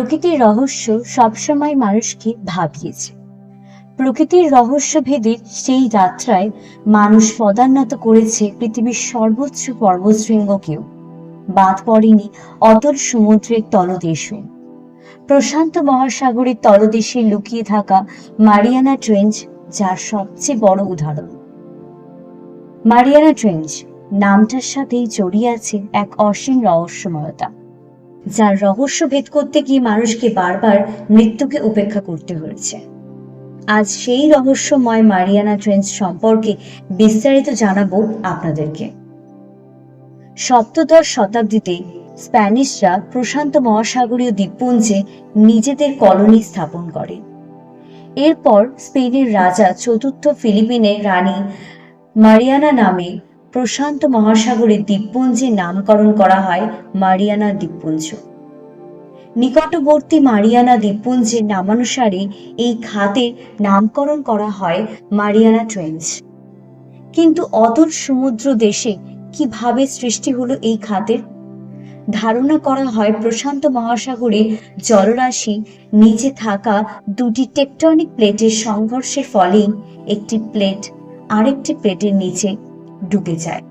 প্রকৃতির রহস্য সবসময় মানুষকে ভাবিয়েছে। প্রকৃতির রহস্য ভেদের সেই যাত্রায় মানুষ পদান্নত করেছে পৃথিবীর সর্বোচ্চ পর্বতশৃঙ্গকেও। বাদ পড়েনি অতল সমুদ্রের তলদেশও। প্রশান্ত মহাসাগরের তলদেশে লুকিয়ে থাকা মারিয়ানা ট্রেঞ্চ, যার সবচেয়ে বড় উদাহরণ। মারিয়ানা ট্রেঞ্চ, নামটার সাথেই জড়িয়ে আছে এক অসীম রহস্যময়তা। যার রহস্য ভেদ করতে গিয়ে মানুষকে বারবার মৃত্যুকে উপেক্ষা করতে হয়েছে। আজ সেই রহস্যময় মারিয়ানা ট্রেঞ্চ সম্পর্কে বিস্তারিত জানাব আপনাদেরকে। সপ্তদশ শতাব্দীতে স্প্যানিশরা প্রশান্ত মহাসাগরীয় দ্বীপপুঞ্জে নিজেদের কলোনি স্থাপন করে। এরপর স্পেনের রাজা চতুর্থ ফিলিপিনের রানী মারিয়ানা নামে প্রশান্ত মহাসাগরের দ্বীপপুঞ্জের নামকরণ করা হয় মারিয়ানা দ্বীপপুঞ্জ। নিকটবর্তী মারিয়ানা দ্বীপপুঞ্জের নামানুসারে এই খাতের নামকরণ করা হয় মারিয়ানা ট্রেঞ্চ কিন্তু অতল সমুদ্র দেশে কীভাবে সৃষ্টি হলো এই খাতের? ধারণা করা হয় প্রশান্ত মহাসাগরে জলরাশি, নিচে থাকা দুটি টেকটনিক প্লেটের সংঘর্ষের ফলেই একটি প্লেট আরেকটি প্লেটের নিচে ডুবে যায়।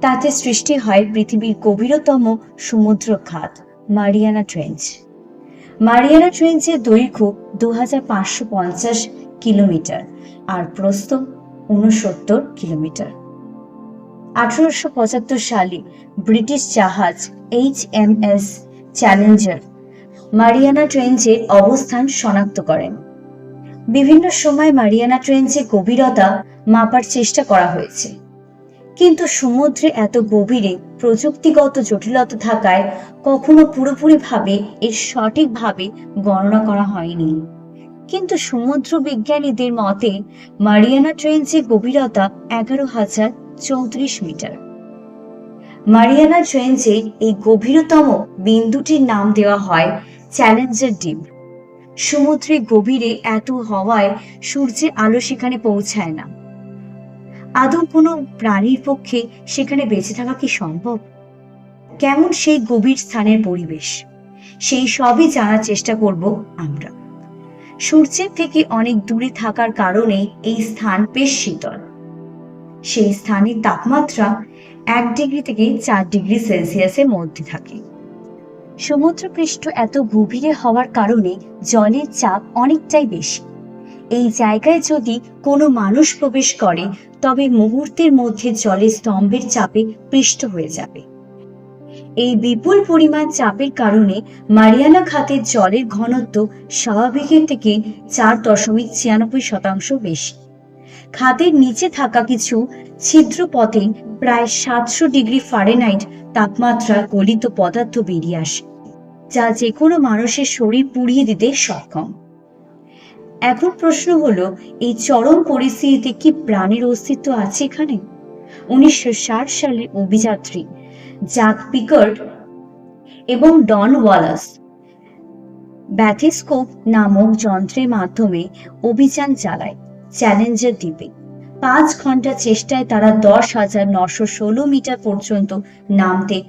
তাতে সৃষ্টি হয় পৃথিবীর গভীরতম সমুদ্র খাত মারিয়ানা ট্রেঞ্চ। মারিয়ানা ট্রেঞ্চের দৈর্ঘ্য দু কিলোমিটার আর প্রস্থ উনসত্তর কিলোমিটার। আঠারোশো পঁচাত্তর সালে ব্রিটিশ জাহাজ H M S Challenger Mariana ট্রেঞ্চের অবস্থান শনাক্ত করেন। বিভিন্ন সময় মারিয়ানা ট্রেঞ্চের গভীরতা মাপার চেষ্টা করা হয়েছে। কিন্তু সমুদ্রে এত গভীরে প্রযুক্তিগত জটিলতা থাকায় কখনো পুরোপুরিভাবে এর সঠিকভাবে গণনা করা হয়নি। কিন্তু সমুদ্র বিজ্ঞানীদের মতে, মারিয়ানা ট্রেঞ্চের গভীরতা এগারো হাজার চৌত্রিশ মিটার। মারিয়ানা ট্রেঞ্চের এই গভীরতম বিন্দুটির নাম দেওয়া হয় চ্যালেঞ্জার ডিপ সমুদ্রে গভীরে এত হওয়ায় সূর্যের আলো সেখানে পৌঁছায় না। আদৌ কোনো প্রাণীর পক্ষে সেখানে বেঁচে থাকা কি সম্ভব? কেমন সেই গভীর স্থানের পরিবেশ? সেই সবই জানার চেষ্টা করব আমরা। সূর্যের থেকে অনেক দূরে থাকার কারণে এই স্থান বেশ শীতল। সেই স্থানের তাপমাত্রা এক ডিগ্রি থেকে চার ডিগ্রি সেলসিয়াসের মধ্যে থাকে। সমুদ্রপৃষ্ঠ এত গভীরে হওয়ার কারণে জলের চাপ অনেকটাই বেশি। এই জায়গায় যদি কোনো মানুষ প্রবেশ করে, তবে মুহূর্তের মধ্যে জলের স্তম্ভের চাপে পৃষ্ঠ হয়ে যাবে। এই বিপুল পরিমাণ চাপের কারণে মারিয়ানা খাতের জলের ঘনত্ব স্বাভাবিকের থেকে চার দশমিক ছিয়ানব্বই শতাংশ বেশি। খাতের নিচে থাকা কিছু ছিদ্র পথে প্রায় সাতশো ডিগ্রি ফারেনহাইট তাপমাত্রা গলিত পদার্থ বেরিয়ে আসে, যা যে কোনো মানুষের শরীর পুড়িয়ে দিতে সক্ষম। এখন প্রশ্ন হলো, এই চরম পরিস্থিতিতে কি প্রাণের অস্তিত্ব আছে এখানে? উনিশশো সালের অভিযাত্রী জাক পিকার্ড এবং ডন ওয়ালাস ব্যাথিস্কোপ নামক যন্ত্রের মাধ্যমে অভিযান চালায় চ্যালেঞ্জার দ্বীপে। পাঁচ ঘণ্টা চেষ্টায় তারা দশ হাজার নশো ষোলো মিটার পর্যন্ত নামতে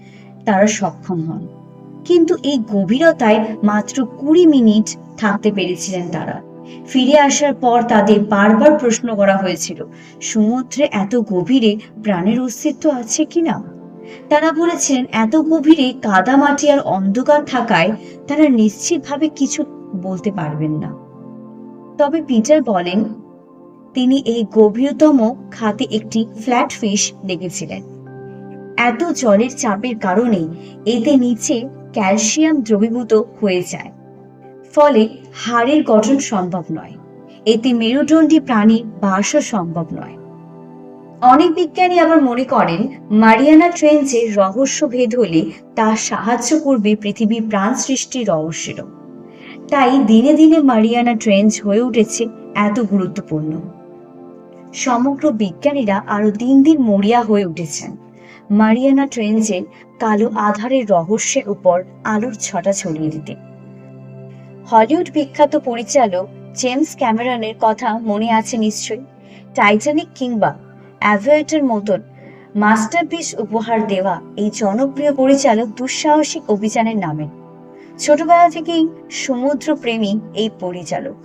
তারা সক্ষম হন। কিন্তু এই গভীরতায় মাত্র কুড়ি মিনিট থাকতে পেরেছিলেন তারা। ফিরে আসার পর তাদের বারবার প্রশ্ন করা হয়েছিল, সমুদ্রে এত গভীরে প্রাণের অস্তিত্ব আছে কিনা তারা বলেছেন, এত গভীরে কাদা মাটি আর অন্ধকার থাকায় তারা নিশ্চিতভাবে কিছু বলতে পারবেন না। তবে পিটার বলেন, তিনি এই গভীরতম খাতে একটি ফ্ল্যাট ফিশ দেখেছিলেন। এত জলের চাপের কারণে এতে নিচে ক্যালসিয়াম দ্রবীভূত হয়ে যায়। ফলে হাড়ের গঠন সম্ভব নয়। এতে মেরুদণ্ডী প্রাণীর বাসও সম্ভব নয়। অনেক বিজ্ঞানী আবার মনে করেন, মারিয়ানা ট্রেঞ্চের রহস্য ভেদ হলে তা সাহায্য করবে পৃথিবীর প্রাণ সৃষ্টির রহস্যেরও। তাই দিনে দিনে মারিয়ানা ট্রেঞ্চ হয়ে উঠেছে এত গুরুত্বপূর্ণ। সমগ্র বিজ্ঞানীরা আরও দিন দিন মরিয়া হয়ে উঠেছেন। মারিয়ানা ট্রেঞ্চের কালো আধারের রহস্যের উপর আলোর ছটা ছড়িয়ে দিতে। হলিউড বিখ্যাত পরিচালক জেমস ক্যামেরনের কথা মনে আছে নিশ্চয়ই। টাইটানিক কিংবা অ্যাভিয়েটার মতন মাস্টারপিস উপহার দেওয়া এই জনপ্রিয় পরিচালক দুঃসাহসিক অভিযানের নামে। ছোটবেলা থেকেই সমুদ্র প্রেমী এই পরিচালক।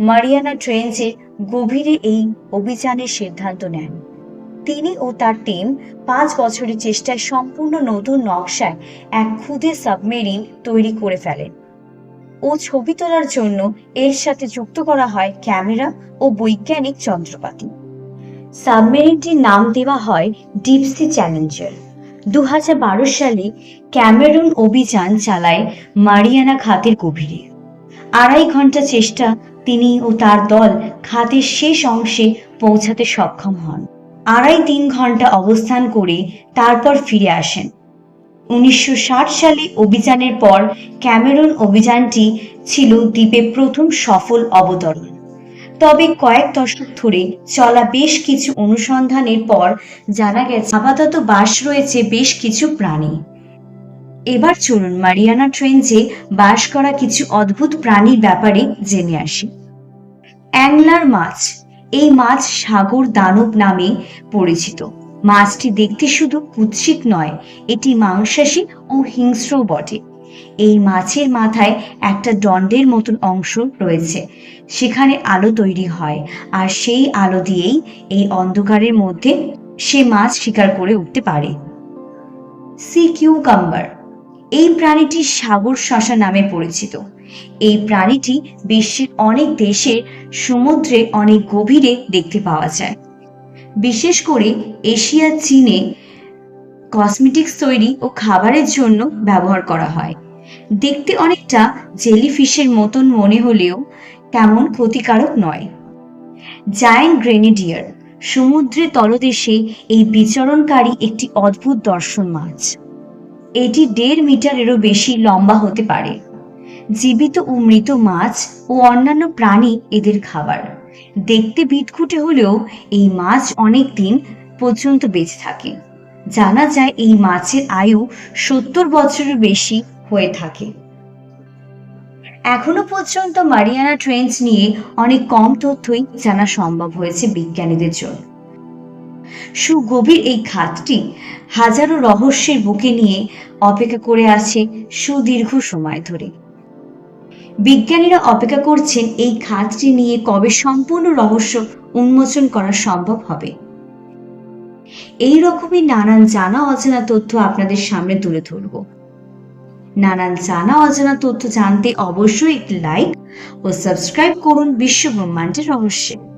মারিয়ানা ট্রেঞ্চের গভীরে এই অভিযানের সিদ্ধান্ত নেন। তিনি ও তার টিম পাঁচ বছরের চেষ্টায় সম্পূর্ণ নতুন নকশায় এক ক্ষুদে সাবমেরিন তৈরি করে ফেলেন। ও ছবি তোলার জন্য এর সাথে যুক্ত করা হয় ক্যামেরা ও বৈজ্ঞানিক যন্ত্রপাতি। সাবমেরিনটির নাম দেওয়া হয় ডিপসি চ্যালেঞ্জার। দুহাজার বারো সালে ক্যামেরুন অভিযান চালায় মারিয়ানা খাতের গভীরে। আড়াই ঘণ্টা চেষ্টা তিনি ও তার দল খাতের শেষ অংশে পৌঁছাতে সক্ষম হন। আড়াই তিন ঘণ্টা অবস্থান করে তারপর ফিরে আসেন। উনিশশো ষাট সালে অভিযানের পর ক্যামেরন অভিযানটি ছিল দ্বীপে প্রথম সফল অবতরণ। তবে কয়েক দশক ধরে চলা বেশ কিছু অনুসন্ধানের পর জানা গেছে, আপাতত বাস রয়েছে বেশ কিছু প্রাণী। এবার চলুন মারিয়ানা ট্রেঞ্চে বাস করা কিছু অদ্ভুত প্রাণীর ব্যাপারে জেনে আসি। অ্যাংলার মাছ, এই মাছ সাগর দানব নামে পরিচিত। মাছটি দেখতে শুধু কুৎসিত নয়, এটি মাংসাশী ও হিংস্রও বটে। এই মাছের মাথায় একটা দণ্ডের মতন অংশ রয়েছে, সেখানে আলো তৈরি হয় আর সেই আলো দিয়েই এই অন্ধকারের মধ্যে সে মাছ শিকার করে উঠতে পারে। সি কিউকাম্বার, এই প্রাণীটি সাগর শশা নামে পরিচিত। এই প্রাণীটি বিশ্বের অনেক দেশের সমুদ্রে অনেক গভীরে দেখতে পাওয়া যায়। বিশেষ করে এশিয়া, চীনে কসমেটিক্স তৈরি ও খাবারের জন্য ব্যবহার করা হয়। দেখতে অনেকটা জেলিফিশের মতন মনে হলেও তেমন ক্ষতিকারক নয়। জায়ান্ট গ্রেনেডিয়ার সমুদ্রের তলদেশে এই বিচরণকারী একটি অদ্ভুত দর্শন মাছ। এটি দেড় মিটারেরও বেশি লম্বা হতে পারে। জীবিত ও মৃত মাছ ও অন্যান্য প্রাণী এদের খাবার। দেখতে বিটকুটে হলেও এই মাছ অনেক দিন পর্যন্ত বেঁচে থাকে। জানা যায় এই মাছের আয়ু সত্তর বছরের বেশি হয়ে থাকে। এখনও পর্যন্ত মারিয়ানা ট্রেঞ্চ নিয়ে অনেক কম তথ্যই জানা সম্ভব হয়েছে বিজ্ঞানীদের জন্য। সুগভীর এই খাতটি হাজারো রহস্যের বুকে নিয়ে অপেক্ষা করে আছে সুদীর্ঘ সময় ধরে। বিজ্ঞানীরা অপেক্ষা করছেন এই খাতটি নিয়ে কবে সম্পূর্ণ রহস্য উন্মোচন করা সম্ভব হবে। এই রকমই নানান জানা অজানা তথ্য আপনাদের সামনে তুলে ধরব। নানান জানা অজানা তথ্য জানতে অবশ্যই একটি লাইক ও সাবস্ক্রাইব করুন বিশ্ব ব্রহ্মাণ্ডের রহস্যে।